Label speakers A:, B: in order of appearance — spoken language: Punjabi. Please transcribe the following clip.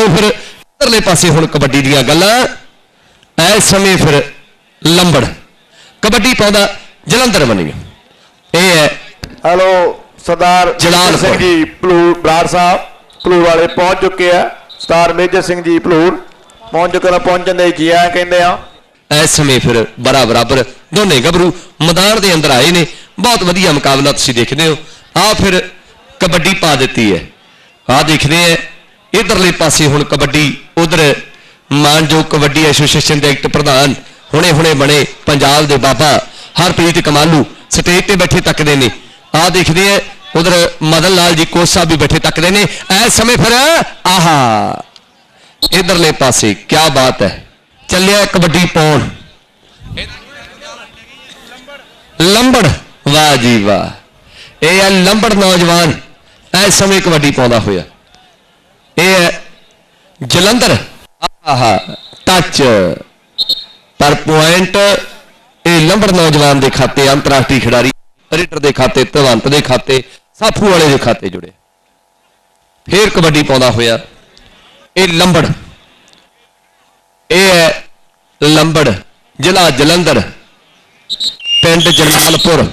A: ਆਓ ਫਿਰ ਇਧਰਲੇ ਪਾਸੇ ਹੁਣ ਕਬੱਡੀ ਦੀਆਂ ਗੱਲਾਂ। ਇਸ ਸਮੇਂ ਫਿਰ ਲੰਬੜ। ਕਬੱਡੀ ਪਾਉਂਦਾ ਜਲੰਧਰ ਬਣੀ ਇਹ ਹੈ
B: ਹੈਲੋ ਸਰਦਾਰ
A: ਜਲਾਲ
B: ਸਿੰਘ। ਜੀ ਭਲੂਰ ਬਰਾੜ ਸਾਹਿਬ ਭਲੂਰ ਵਾਲੇ ਪਹੁੰਚ ਚੁੱਕੇ ਆ। ਸਰਦਾਰ ਮੇਜਰ ਸਿੰਘ ਜੀ ਭਲੂਰ ਪਹੁੰਚ ਚੁੱਕੇ ਨੇ ਪਹੁੰਚਣ ਦੇ ਜੀ ਆ ਕਹਿੰਦੇ ਆ।
A: ਇਸ ਸਮੇਂ ਫਿਰ ਬਰਾ ਬਰਾਬਰ ਦੋਨੇ ਗੱਭਰੂ ਮੈਦਾਨ ਦੇ ਅੰਦਰ ਆਏ ਨੇ। ਬਹੁਤ ਵਧੀਆ ਮੁਕਾਬਲਾ ਤੁਸੀਂ ਦੇਖਦੇ ਹੋ। ਆ ਫਿਰ ਕਬੱਡੀ ਪਾ ਦਿੱਤੀ ਹੈ। ਆ ਦੇਖਦੇ ਆ ਇਧਰਲੇ ਪਾਸੇ ਹੁਣ ਕਬੱਡੀ, ਉਧਰ ਮਾਨਜੋ ਕਬੱਡੀ ਐਸੋਸੀਏਸ਼ਨ ਦੇ ਐਕਟ ਪ੍ਰਧਾਨ ਹੁਣੇ ਹੁਣੇ ਬਣੇ ਪੰਜਾਬ ਦੇ ਬਾਬਾ ਹਰਪ੍ਰੀਤ ਕਮਾਲੂ, ਸਟੇਜ ਤੇ ਬੈਠੇ ਤੱਕਦੇ ਨੇ। ਆ ਦੇਖਦੇ ਆ, ਉਧਰ ਮਦਨ ਲਾਲ ਜੀ ਕੋਸਾ ਵੀ ਬੈਠੇ ਤੱਕਦੇ ਨੇ। ਇਸ ਸਮੇਂ ਫਿਰ, ਆਹਾ! ਇਧਰਲੇ ਪਾਸੇ ਕੀ ਬਾਤ ਹੈ। ਚੱਲਿਆ ਕਬੱਡੀ ਪਾਉਣ। ਲੰਬੜ, ਵਾਹ ਜੀ ਵਾਹ। ਇਹ ਹੈ ਲੰਬੜ ਨੌਜਵਾਨ ਇਸ ਸਮੇਂ ਕਬੱਡੀ ਪਾਉਂਦਾ ਹੋਇਆ। ਇਹ ਜਲੰਧਰ। ਆਹਾ ਟੱਚ ਪਰ ਪੁਆਇੰਟ ਇਹ ਲੰਬੜ ਨੌਜਵਾਨ ਦੇ ਖਾਤੇ, ਅੰਤਰਰਾਸ਼ਟਰੀ ਖਿਡਾਰੀ ਰਿਟਰ ਦੇ ਖਾਤੇ ਤਵੰਤ ਦੇ ਖਾਤੇ ਸਾਫੂ ਵਾਲੇ ਦੇ ਖਾਤੇ ਜੁੜੇ। ਫੇਰ ਕਬੱਡੀ ਪਾਉਂਦਾ ਹੋਇਆ ਇਹ ਲੰਬੜ। ਇਹ ਹੈ ਲੰਬੜ, ਜ਼ਿਲ੍ਹਾ ਜਲੰਧਰ, ਪਿੰਡ ਜਲਾਲਪੁਰ